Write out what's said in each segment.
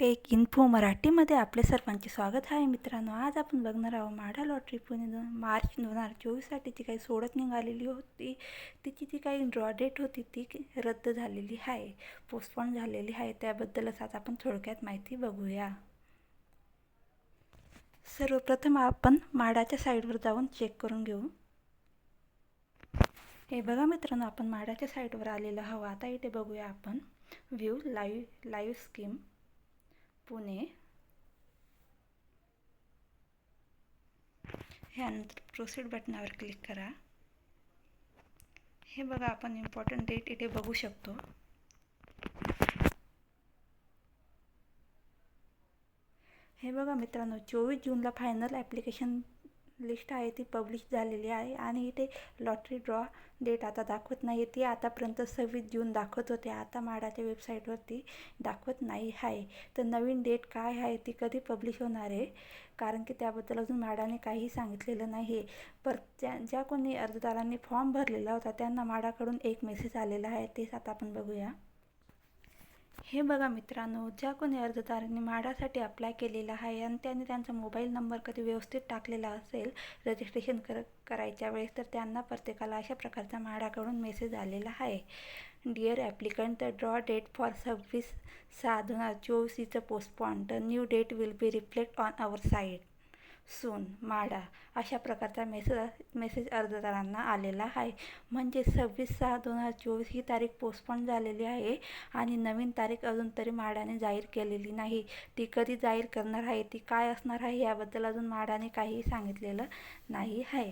Take info मराठीमध्ये आपले सर्वांचे स्वागत. आहे मित्रांनो आज आपण बघणार आहोत माढा लॉटरी पुणे दोन मार्च दोन हजार चोवीससाठी जी काही सोडत निघालेली होती तिची जी काही ड्रॉ डेट होती ती रद्द झालेली आहे पोस्टपोन झालेली आहे. त्याबद्दलच आज आपण थोडक्यात माहिती बघूया. सर्वप्रथम आपण माडाच्या साईडवर जाऊन चेक करून घेऊ. हे बघा मित्रांनो आपण माडाच्या साईडवर आलेलो हवं आता इथे बघूया आपण view live live scheme Pune. ह्यानंतर प्रोसीड बटनावर क्लिक करा. हे बघा आपण इम्पॉर्टंट डेट इथे बघू शकतो. हे बघा मित्रांनो चोवीस जूनला फायनल ॲप्लिकेशन लिस्ट आहे ती पब्लिश झालेली आहे आणि इथे लॉटरी ड्रॉ डेट आता दाखवत नाही ती आतापर्यंत सव्वीस जून दाखवत होते. आता माडाच्या वेबसाईटवरती दाखवत नाही आहे. तर नवीन डेट काय आहे ती कधी पब्लिश होणार आहे? कारण की त्याबद्दल अजून माडाने काही सांगितलेलं नाही आहे पर त्या ज्या कोणी अर्जदारांनी फॉर्म भरलेला होता त्यांना माडाकडून एक मेसेज आलेला आहे. तेच आता आपण बघूया. हे बघा मित्रांनो ज्या कोणी अर्जदारांनी म्हाडासाठी अप्लाय केलेला आहे आणि त्यांनी त्यांचा मोबाईल नंबर कधी व्यवस्थित टाकलेला असेल रजिस्ट्रेशन कर करायच्या वेळेस तर त्यांना प्रत्येकाला अशा प्रकारचा म्हाडाकडून मेसेज आलेला आहे. Dear applicant the draw date for सव्वीस सहा दोन हजार चोवीस is a postpone the new date will be reflect on our site soon MHADA अशा प्रकारचा मेसेज मेसेज अर्जदारांना आलेला आहे. म्हणजे सव्वीस सहा दोन हजार चोवीस ही तारीख पोस्टपोन झालेली आहे आणि नवीन तारीख अजून तरी माडाने जाहीर केलेली नाही. ती कधी जाहीर करणार आहे ती काय असणार आहे याबद्दल अजून माडाने काहीही सांगितलेलं नाही आहे.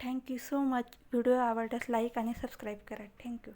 Thank you so much video आवडल्यास लाईक आणि सबस्क्राईब करा. Thank you